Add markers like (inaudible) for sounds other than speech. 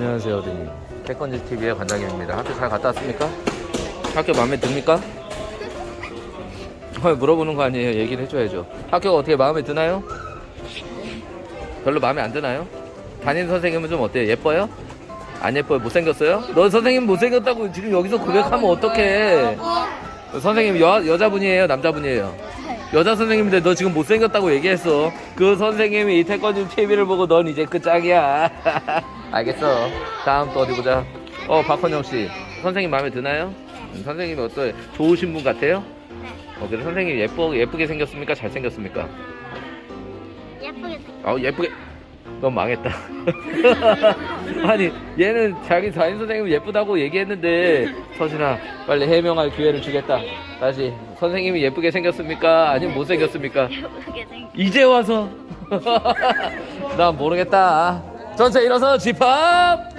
안녕하세요, 어린이. 태권지 TV의 관장입니다. 학교 잘 갔다 왔습니까? 학교 마음에 듭니까? 어, 물어보는 거 아니에요. 얘기를 해줘야죠. 학교가 어떻게 마음에 드나요? 별로 마음에 안 드나요? 담임 선생님은 좀 어때요? 예뻐요? 안 예뻐요? 못생겼어요? 너 선생님 못생겼다고 지금 여기서 고백하면 어떡해? 선생님 여, 여자분이에요? 남자분이에요? 여자 선생님인데 너 지금 못생겼다고 얘기했어. 그 선생님이 이 태권지 TV를 보고 넌 이제 끝장이야. (laughs) 알겠어. 다음 또 어디 보자. 어, 박헌영 씨. 선생님 마음에 드나요? 음, 선생님이 어떠해? 좋으신 분 같아요? 어, 그래 선생님 예쁘, 예쁘게 생겼습니까? 잘 생겼습니까? 예쁘게 생겼 아 예쁘게 넌 망했다. (laughs) 아니 얘는 자기 담임 선생님 예쁘다고 얘기했는데 서진아 빨리 해명할 기회를 주겠다. 다시 선생님이 예쁘게 생겼습니까? 아니면 못 생겼습니까? 예쁘게 생겼 이제 와서. (laughs) 난 모르겠다. 전체 일어서 집합